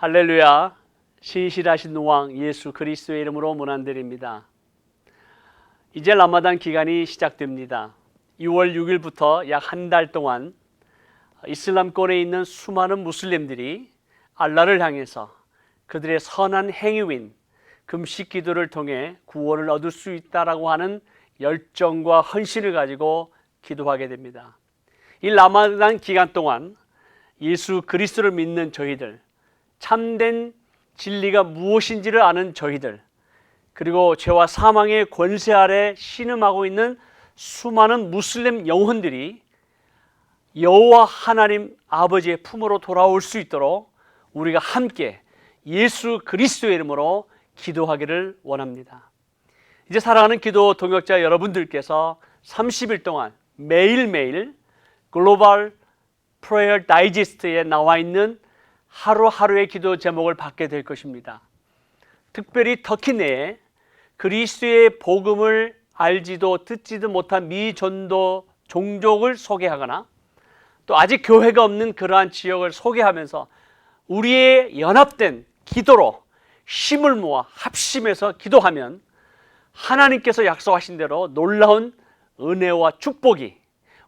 할렐루야. 신실하신 왕 예수 그리스도의 이름으로 문안드립니다. 이제 라마단 기간이 시작됩니다. 6월 6일부터 약 한 달 동안 이슬람권에 있는 수많은 무슬림들이 알라를 향해서 그들의 선한 행위인 금식 기도를 통해 구원을 얻을 수 있다라고 하는 열정과 헌신을 가지고 기도하게 됩니다. 이 라마단 기간 동안 예수 그리스도를 믿는 저희들, 참된 진리가 무엇인지를 아는 저희들, 그리고 죄와 사망의 권세 아래 신음하고 있는 수많은 무슬림 영혼들이 여호와 하나님 아버지의 품으로 돌아올 수 있도록 우리가 함께 예수 그리스도의 이름으로 기도하기를 원합니다. 이제 사랑하는 기도 동역자 여러분들께서 30일 동안 매일매일 글로벌 프레이어 다이제스트에 나와 있는 하루하루의 기도 제목을 받게 될 것입니다. 특별히 터키 내에 그리스도의 복음을 알지도 듣지도 못한 미전도 종족을 소개하거나 또 아직 교회가 없는 그러한 지역을 소개하면서 우리의 연합된 기도로 힘을 모아 합심해서 기도하면 하나님께서 약속하신 대로 놀라운 은혜와 축복이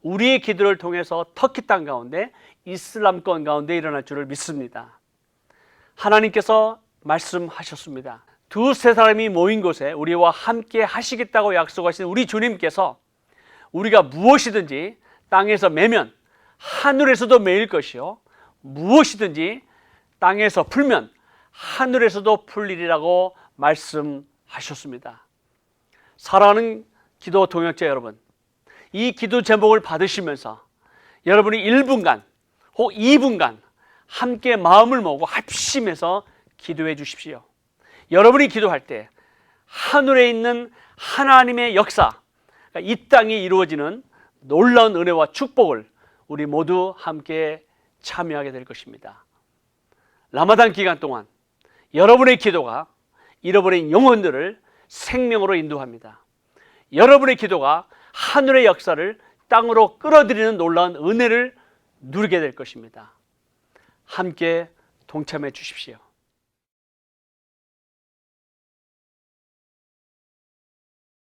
우리의 기도를 통해서 터키 땅 가운데 이슬람권 가운데 일어날 줄을 믿습니다. 하나님께서 말씀하셨습니다. 두세 사람이 모인 곳에 우리와 함께 하시겠다고 약속하신 우리 주님께서 우리가 무엇이든지 땅에서 매면 하늘에서도 매일 것이요 무엇이든지 땅에서 풀면 하늘에서도 풀리리라고 말씀하셨습니다. 사랑하는 기도 동역자 여러분, 이 기도 제목을 받으시면서 여러분이 1분간 혹 2분간 함께 마음을 모으고 합심해서 기도해 주십시오. 여러분이 기도할 때 하늘에 있는 하나님의 역사, 그러니까 이 땅에 이루어지는 놀라운 은혜와 축복을 우리 모두 함께 참여하게 될 것입니다. 라마단 기간 동안 여러분의 기도가 잃어버린 영혼들을 생명으로 인도합니다. 여러분의 기도가 하늘의 역사를 땅으로 끌어들이는 놀라운 은혜를 누리게 될 것입니다. 함께 동참해 주십시오.